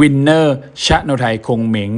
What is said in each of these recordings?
วินเนอร์ชะโนไทยคงเหม็ง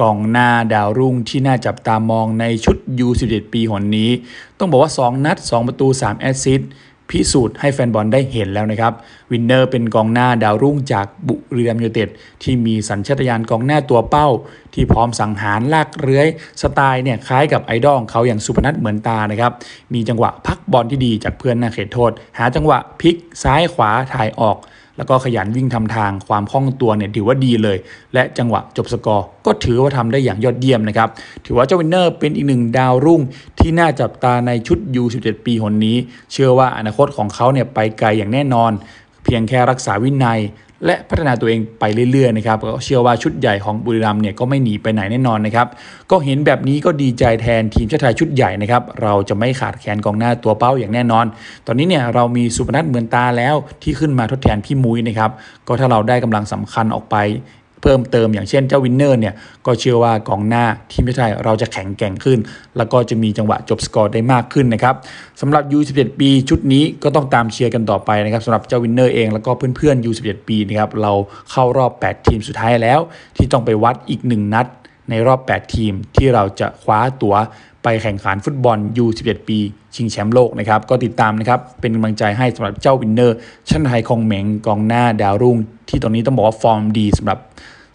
กองหน้าดาวรุ่งที่น่าจับตามองในชุด U11 ปีหนนี้ ต้องบอกว่า 2 นัด 2 ประตู 3 แอสซิสต์พิสูจน์ให้แฟนบอลได้เห็นแล้วนะครับ วินเนอร์เป็นกองหน้าดาวรุ่งจากบุรีรัมย์ยูไนเต็ดที่มีสัญชาตญาณกองหน้าตัวเป้า ที่พร้อมสังหารลากเลื้อย สไตล์เนี่ยคล้ายกับไอดอลของเขาอย่างสุพนัทเหมือนตานะครับ มีจังหวะพักบอลที่ดีจากเพื่อนหน้าเขตโทษ หาจังหวะพลิกซ้ายขวาถ่ายออก แล้วก็ขยันวิ่งทำทางความคล่องตัวเนี่ยถือว่าดีเลย และจังหวะจบสกอร์ก็ถือว่าทำได้อย่างยอดเยี่ยมนะครับ ถือว่าเจ้าวินเนอร์เป็นอีกหนึ่งดาวรุ่งที่น่าจับตาในชุด U17 ปีหนนี้ เชื่อว่าอนาคตของเขาเนี่ยไปไกลอย่างแน่นอน เพียงแค่รักษาวินัย และพัฒนาตัวเองไปเรื่อยๆนะครับก็เชื่อว่าชุดใหญ่ของบุรีรัมย์เนี่ยก็ไม่หนีไปไหนแน่นอนนะครับก็เห็นแบบนี้ก็ดีใจแทนทีมชาติไทยชุดใหญ่นะครับเราจะไม่ขาดแคลนกองหน้าตัวเป้าอย่างแน่นอน ตอนนี้เนี่ยเรามีสุพนัทเหมือนตาแล้วที่ขึ้นมาทดแทนพี่มุ้ยนะครับก็ถ้าเราได้กำลังสำคัญออกไป เพิ่มเติมอย่างเช่นเจ้าวินเนอร์เนี่ยก็เชื่อว่ากองหน้าทีมชาติไทยเราจะแข็งแกร่งขึ้น แล้วก็จะมีจังหวะจบสกอร์ได้มากขึ้นนะครับสำหรับ U11 ปีชุดนี้ก็ต้องตามเชียร์กันต่อไปนะครับสำหรับเจ้าวินเนอร์เองแล้วก็เพื่อนๆ U11 ปีนะครับเราเข้ารอบ 8 ทีมสุดท้ายแล้ว ที่ต้องไปวัดอีก 1 นัด ในรอบ 8 ทีมที่เราจะคว้าตั๋วไปแข่งขันฟุตบอล U11 ปี ชิงแชมป์โลกนะครับ ก็ติดตามนะครับ เป็นกำลังใจให้สำหรับเจ้าวินเนอร์ ชันไทยคองเหมงกองหน้าดาวรุ่ง ที่ตอนนี้ต้องบอกว่าฟอร์มดีสำหรับ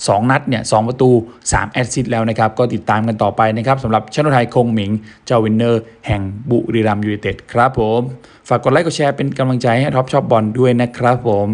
2 นัดเนี่ยสประตู 3 แอสซิสต์แล้วนะครับ ก็ติดตามกันต่อไปนะครับสำหรับชนไทยคงหมิง เจ้าวินเนอร์แห่งบุรีรัมย์ยูไนเต็ดครับผม ฝากกดไลค์กดแชร์เป็นกำลังใจให้ท็อปชอบบอลด้วยนะครับผม